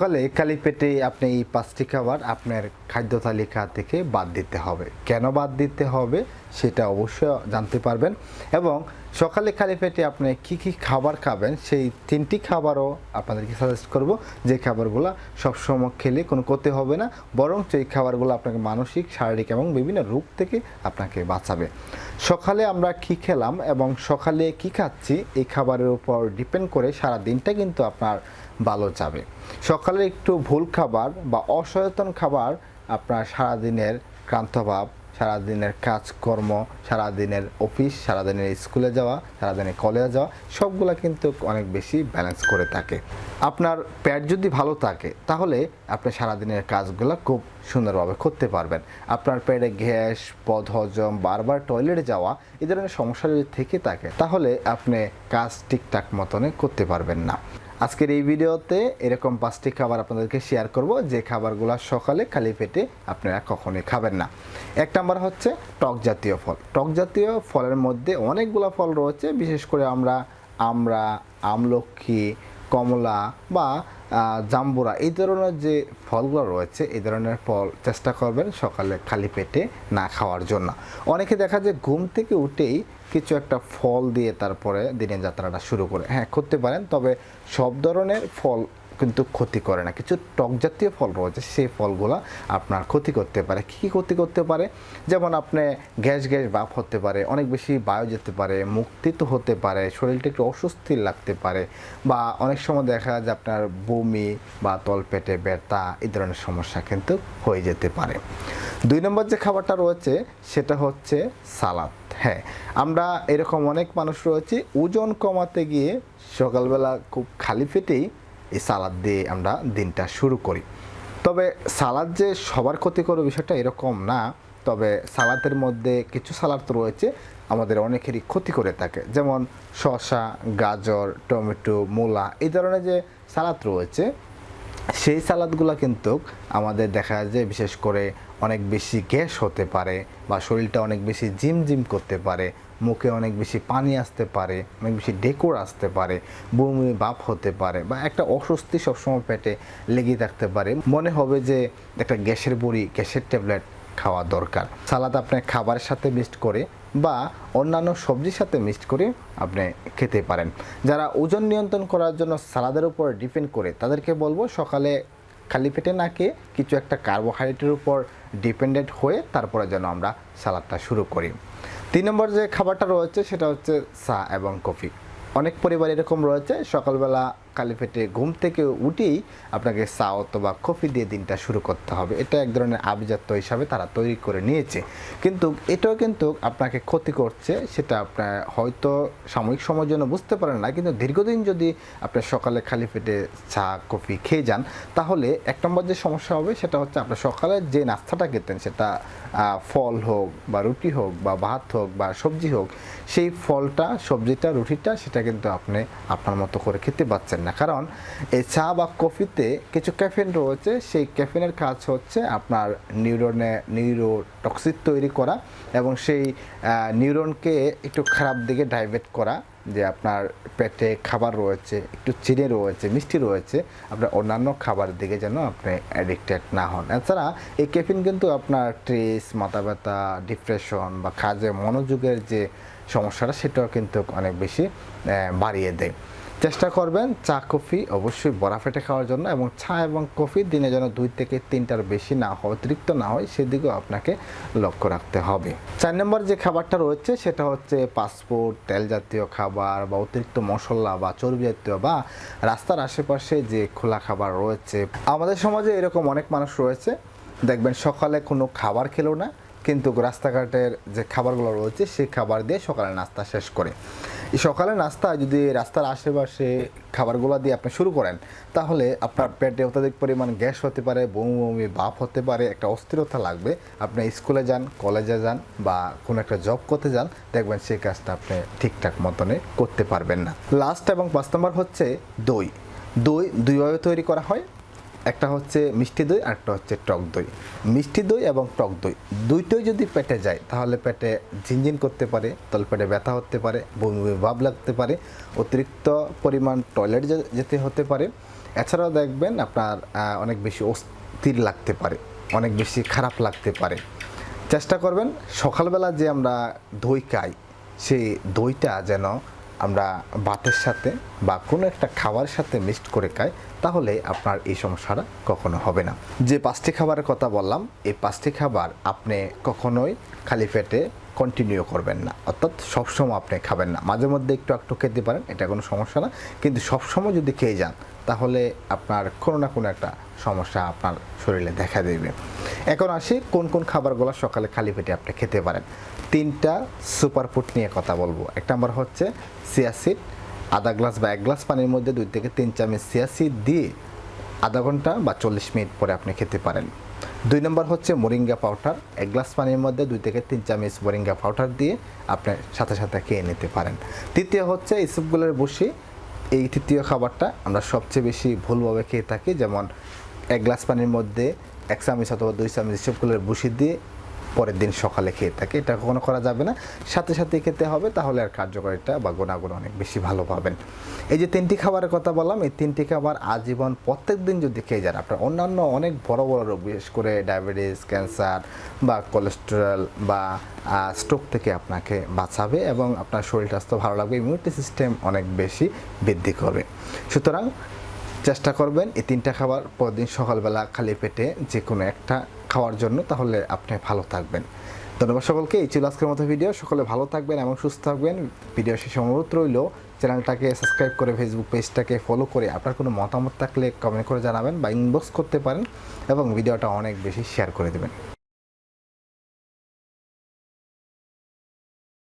সকালে খালি পেটে আপনি এই পাঁচটি খাবার আপনার খাদ্য তালিকা থেকে বাদ দিতে হবে। কেন বাদ দিতে হবে সেটা অবশ্যই জানতে পারবেন এবং সকালে খালি পেটে আপনি কি কি খাবার খাবেন, সেই তিনটি খাবারও আপনাদেরকে সাজেস্ট করব। যে খাবারগুলো সবসময় খেলে কোনো ক্ষতি হবে না, বরং এই খাবারগুলো আপনাকে মানসিক, শারীরিক এবং বিভিন্ন রোগ থেকে আপনাকে বাঁচাবে। সকালে আমরা কি খেলাম এবং সকালে কি খাচ্ছি, এই খাবারের উপর ডিপেন্ড করে সারা দিনটা কিন্তু আপনার ভালো যাবে। সকালে একটু ভুল খাবার বা অসচেতন খাবার আপনার সারাদিনের ক্লান্তভাব সারাদিনের কাজকর্ম, সারাদিনের অফিস, সারাদিনের স্কুলে যাওয়া, সারাদিনের কলেজে যাওয়া, সবগুলা কিন্তু অনেক বেশি ব্যালেন্স করে থাকে। আপনার পেট যদি ভালো থাকে, তাহলে আপনি সারাদিনের কাজগুলো খুব সুন্দরভাবে করতে পারবেন। আপনার পেটে গ্যাস পদহজম বারবার টয়লেটে যাওয়া, এ ধরনের সমস্যা যদি থেকে থাকে, তাহলে আপনি কাজ ঠিকঠাক মতনে করতে পারবেন না। আজকের এই ভিডিওতে এরকম পাঁচটি খাবার আপনাদেরকে শেয়ার করব, যে খাবারগুলো সকালে খালি পেটে আপনারা কখনোই খাবেন না। এক নম্বর হচ্ছে টক জাতীয় ফল। টক জাতীয় ফলের মধ্যে অনেকগুলো ফল রয়েছে, বিশেষ করে আমরা আমরা আমলক্ষী কমলা বা জাম্বুরা এই ধরনের যে ফলগুলো রয়েছে, এই ধরনের ফল চেষ্টা করবেন সকালে খালি পেটে না খাওয়ার জন্য। অনেকে দেখা যায় ঘুম থেকে উঠেই কিছু একটা ফল দিয়ে তারপরে দিনের যাত্রাটা শুরু করে। হ্যাঁ করতে পারেন, তবে সব ধরনের ফল কিন্তু ক্ষতি করে না। কিছু টক জাতীয় ফল রয়েছে, সেই ফলগুলো আপনার ক্ষতি করতে পারে। কী কী ক্ষতি করতে পারে? যেমন আপনি গ্যাস গ্যাস ভাব হতে পারে, অনেক বেশি বায়ু যেতে পারে মুক্তিত হতে পারে, শরীরটা একটু অস্বস্তি লাগতে পারে বা অনেক সময় দেখা যায় আপনার বমি বা তলপেটে ব্যথা, এই ধরনের সমস্যা কিন্তু হয়ে যেতে পারে। দুই নম্বর যে খাবারটা রয়েছে, সেটা হচ্ছে সালাদ। হ্যাঁ আমরা এরকম অনেক মানুষ রয়েছে, ওজন কমাতে গিয়ে সকালবেলা খুব খালি পেটেই এই সালাদ দিয়ে আমরা দিনটা শুরু করি। তবে সালাদ যে সবার ক্ষতি করো বিষয়টা এরকম না, তবে সালাদের মধ্যে কিছু সালাদ রয়েছে, আমাদের অনেকেরই ক্ষতি করে থাকে। যেমন শসা, গাজর, টমেটো, মূলা, এই ধরনের যে সালাদ রয়েছে সেই সালাদগুলো কিন্তু আমাদের দেখা যায় যে বিশেষ করে অনেক বেশি গ্যাস হতে পারে বা শরীরটা অনেক বেশি জিম জিম করতে পারে, মুখে অনেক বেশি পানি আসতে পারে, অনেক বেশি ডেকোর আসতে পারে, বমি বাপ হতে পারে বা একটা অস্বস্তি সবসময় পেটে লেগে থাকতে পারে। মনে হবে যে একটা গ্যাসের বড়ি, গ্যাসের ট্যাবলেট খাওয়া দরকার। সালাদ আপনি খাবারের সাথে মিক্সড করে বা অন্যান্য সবজির সাথে মিক্সড করে আপনি খেতে পারেন। যারা ওজন নিয়ন্ত্রণ করার জন্য সালাদের উপর ডিপেন্ড করে, তাদেরকে বলব সকালে খালি পেটে না খেয়ে কিছু একটা কার্বোহাইড্রেটের উপর ডিপেন্ডেন্ট হয়ে তারপরে যেন আমরা সালাদটা শুরু করি। তিন নম্বর যে খাবারটা রয়েছে সেটা হচ্ছে চা এবং কফি। অনেক পরিবার এরকম রয়েছে, সকালবেলা খালি পেটে ঘুম থেকে উঠেই আপনাকে চা অথবা কফি দিয়ে দিনটা শুরু করতে হবে। এটা এক ধরনের আভিজাত্য হিসাবে তারা তৈরি করে নিয়েছে। কিন্তু এটাও কিন্তু আপনাকে ক্ষতি করছে, সেটা আপনার হয়তো সাময়িক সময়ের জন্য বুঝতে পারেন না, কিন্তু দীর্ঘদিন যদি আপনি সকালে খালি পেটে চা, কফি খেয়ে যান, তাহলে এক নম্বর যে সমস্যা হবে সেটা হচ্ছে আপনার সকালে যে নাস্তাটা খেতেন, সেটা ফল হোক বা রুটি হোক বা ভাত হোক বা সবজি হোক, সেই ফলটা, সবজিটা, রুটিটা, সেটা কিন্তু আপনি আপনার মতো করে খেতে পাচ্ছেন না। কারণ এই চা বা কফিতে কিছু ক্যাফেন রয়েছে, সেই ক্যাফেনের কাজ হচ্ছে আপনার নিউরনে নিউরোটক্সিক তৈরি করা এবং সেই নিউরনকে একটু খারাপ দিকে ডাইভার্ট করা, যে আপনার পেটে খাবার রয়েছে, একটু চিনি রয়েছে, মিষ্টি রয়েছে, আপনার অন্যান্য খাবারের দিকে যেন আপনি অ্যাডিক্টেড না হন। এছাড়া এই ক্যাফিন কিন্তু আপনার ট্রেস মাথা ব্যথা ডিপ্রেশন বা কাজে মনোযোগের যে সমস্যাটা, সেটাও কিন্তু অনেক বেশি বাড়িয়ে দেয়। চেষ্টা করবেন চা, কফি অবশ্যই বড়া ফেটে খাওয়ার জন্য এবং চা এবং কফি দিনে যেন দুই থেকে তিনটার বেশি না হয়, অতিরিক্ত না হয়, সেদিকেও আপনাকে লক্ষ্য রাখতে হবে। চার নম্বর যে খাবারটা রয়েছে সেটা হচ্ছে পাসপোর্ট, তেল জাতীয় খাবার বা অতিরিক্ত মশলা বা চর্বি জাতীয় বা রাস্তার আশেপাশে যে খোলা খাবার রয়েছে। আমাদের সমাজে এরকম অনেক মানুষ রয়েছে। দেখবেন সকালে কোনো খাবার খেলো না, কিন্তু রাস্তাঘাটের যে খাবারগুলো রয়েছে সেই খাবার দিয়ে সকালে নাস্তা শেষ করে। সকালে নাস্তা যদি রাস্তার আশেপাশে খাবারগুলো দিয়ে আপনি শুরু করেন, তাহলে আপনার পেটে অত্যাধিক পরিমাণ গ্যাস হতে পারে, বমি বমি বাপ হতে পারে, একটা অস্থিরতা লাগবে। আপনি স্কুলে যান, কলেজে যান বা কোনো একটা জব করতে যান, দেখবেন সেই কাজটা আপনি ঠিকঠাক মতনে করতে পারবেন না। লাস্ট এবং পাঁচ নম্বর হচ্ছে দই। দই দুইভাবে তৈরি করা হয়। একটা হচ্ছে মিষ্টি দই আর একটা হচ্ছে টক দই। মিষ্টি দই এবং টক দই, দুইটাই যদি পেটে যায়, তাহলে পেটে ঝিনঝিন করতে পারে তল পেটে ব্যথা হতে পারে, বমি বমি ভাব লাগতে পারে, অতিরিক্ত পরিমাণ টয়লেট যেতে হতে পারে। এছাড়াও দেখবেন আপনার অনেক বেশি অস্থির লাগতে পারে, অনেক বেশি খারাপ লাগতে পারে। চেষ্টা করবেন সকালবেলা যে আমরা দই খাই, সেই দইটা যেন আমরা ভাতের সাথে বা কোনো একটা খাবারের সাথে মিক্সড করে খাই, তাহলে আপনার এই সমস্যাটা কখনো হবে না। যে পাঁচটি খাবারের কথা বললাম, এই পাঁচটি খাবার আপনি কখনোই খালি পেটে কন্টিনিউ করবেন না। অর্থাৎ সবসময় আপনি খাবেন না। মাঝে মধ্যে একটু একটু খেতে পারেন, এটা কোনো সমস্যা না। কিন্তু সবসময় যদি খেয়ে যান, তাহলে আপনার কোনো না কোনো একটা সমস্যা আপনার শরীরে দেখা দেবে। এখন আসি কোন কোন খাবারগুলো সকালে খালি পেটে আপনি খেতে পারেন। তিনটা সুপার ফুড নিয়ে কথা বলব। এক নম্বর হচ্ছে সিয়াসিড আধা গ্লাস বা এক গ্লাস পানির মধ্যে দুই থেকে তিন চামচ সিয়াসিড দিয়ে আধা ঘণ্টা বা চল্লিশ মিনিট পরে আপনি খেতে পারেন। দুই নম্বর হচ্ছে মোরিঙ্গা পাউডার। এক গ্লাস পানির মধ্যে দুই থেকে তিন চামচ মোরিঙ্গা পাউডার দিয়ে আপনি সাথে সাথে খেয়ে নিতে পারেন। তৃতীয় হচ্ছে ইসবগুলোর বসি। এই তৃতীয় খাবারটা আমরা সবচেয়ে বেশি ভুলভাবে খেয়ে থাকি, যেমন এক গ্লাস পানির মধ্যে এক চামচ অথবা দুই চামচ ইসবগুলোর বসি দিয়ে পরের দিন সকালে খেয়ে থাকে, এটা কখনো করা যাবে না। সাথে সাথে খেতে হবে, তাহলে আর কার্যকারিতা বা গুণাগুণ অনেক বেশি ভালো পাবেন। এই যে তিনটি খাবারের কথা বললাম, এই তিনটি খাবার আজীবন প্রত্যেক দিন যদি খেয়ে যান, আপনার অন্যান্য অনেক বড় বড় রোগ, বিশেষ করে ডায়াবেটিস, ক্যান্সার বা কোলেস্টেরল বা স্ট্রোক থেকে আপনাকে বাঁচাবে এবং আপনার শরীর স্বাস্থ্য ভালো লাগবে, ইমিউনিটি সিস্টেম অনেক বেশি বৃদ্ধি করবে। সুতরাং চেষ্টা করবেন, এই তিনটা খাবার প্রতিদিন সকালবেলা খালি পেটে যে কোনো একটা খাওয়ার জন্য, তাহলে আপনি ভালো থাকবেন। ধন্যবাদ সকলকে, এই ছিল আজকের মতো ভিডিও। সকলে ভালো থাকবেন এবং সুস্থ থাকবেন। ভিডিও শেষে অনুরোধ রইল, চ্যানেলটাকে সাবস্ক্রাইব করে ফেসবুক পেজটাকে ফলো করে আপনার কোনো মতামত থাকলে কমেন্ট করে জানাবেন বা ইনবক্স করতে পারেন এবং ভিডিওটা অনেক বেশি শেয়ার করে দেবেন।